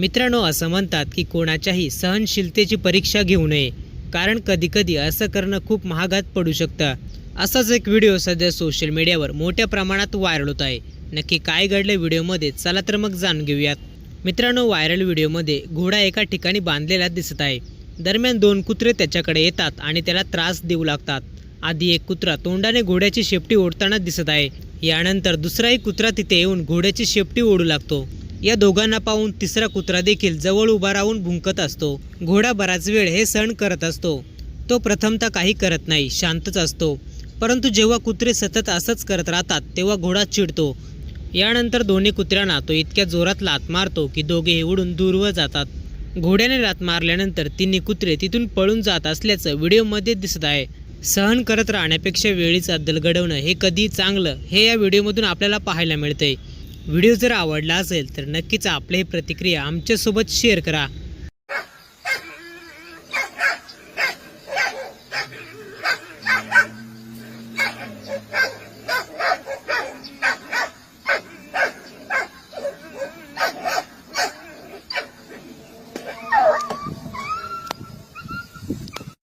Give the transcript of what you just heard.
मित्रांनो असं म्हणतात की कोणाच्याही सहनशीलतेची परीक्षा घेऊ नये कारण कधीकधी असं करणं खूप महागात पडू शकतं. असाच एक व्हिडिओ सध्या सोशल मीडियावर मोठ्या प्रमाणात व्हायरल होत आहे. नक्की काय घडलं व्हिडिओमध्ये चला तर मग जाणून घेऊयात. मित्रांनो व्हायरल व्हिडिओमध्ये घोडा एका ठिकाणी बांधलेला दिसत आहे. दरम्यान दोन कुत्रे त्याच्याकडे येतात आणि त्याला त्रास देऊ लागतात. आधी एक कुत्रा तोंडाने घोड्याची शेपटी ओढताना दिसत आहे. यानंतर दुसराही कुत्रा तिथे येऊन घोड्याची शेपटी ओढू लागतो. या दोघांना पाहून तिसरा कुत्रा देखील जवळ उभा राहून भुंकत असतो. घोडा बराच वेळ हे सण करत असतो. तो प्रथमतः काही करत नाही शांतच असतो. परंतु जेव्हा कुत्रे सतत असंच करत राहतात तेव्हा घोडा चिडतो. यानंतर दोन्ही कुत्र्यांना तो इतक्या जोरात लात मारतो की दोघेही उडून दूरवर जातात. घोड्याने लात मारल्यानंतर तिन्ही कुत्रे तिथून पळून जात असल्याचं व्हिडिओमध्ये दिसत आहे. सहन करत राहण्यापेक्षा वेळीच अद्दल घडवणं हे कधी चांगलं हे या व्हिडिओमधून आपल्याला पाहायला मिळतंय. व्हिडिओ जर आवडला असेल तर नक्कीच आपली प्रतिक्रिया आमच्यासोबत शेअर करा.